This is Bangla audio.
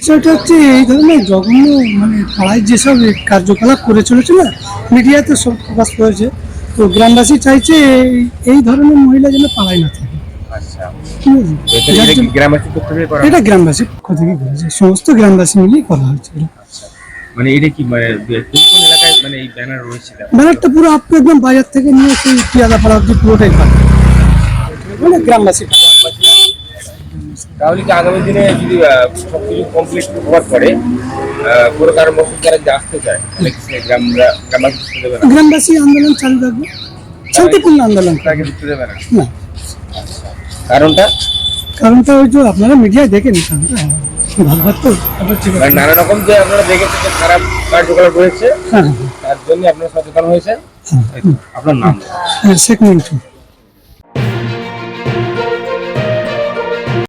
বিষয়টা হচ্ছে এই ধরনের জঘন্য মানে পাড়ায় যেসব কার্যকলাপ করে চলেছে না মিডিয়াতে সব প্রকাশ করেছে তো গ্রামবাসী চাইছে এই- ধরনের মহিলা যেন পাড়ায় না থাকে। আচ্ছা। এটা গ্রামের পক্ষ থেকে করা গ্রামবাসীর পক্ষ থেকে করেছে সমস্ত গ্রামবাসী মিলিয়ে করা হয়েছে। মানে এটা কি মানে কোন কোন এলাকায় মানে এই ব্যানার রয়েছে ব্যানারটা পুরো আপনি একদম বাজার থেকে নিয়ে সেই পিয়াদা পাড়া অব্দি পুরোটাই মানে গ্রামবাসী তাহলে কি আগামী দিনে যদি সবকিছু কমপ্লিট হওয়ার পরে কোনো কারণ বসত যারা যে আসতে চায় তাহলে কি গ্রামরা দেবে না? গ্রামবাসী আন্দোলন চালু রাখবে শান্তিপূর্ণ আন্দোলন। তাকে ঢুকতে দেবে না। না। কারণটা? কারণটা ওই যে আপনারা মিডিয়ায় দেখেন কারণটা ঠিক আছে। মানে নানা রকম যে আপনারা দেখেছেন যে খারাপ কার্যকলাপ রয়েছে হ্যাঁ। তার জন্য আপনারা সচেতন হয়েছে আপনার নাম? হ্যাঁ শেখ মিন্টু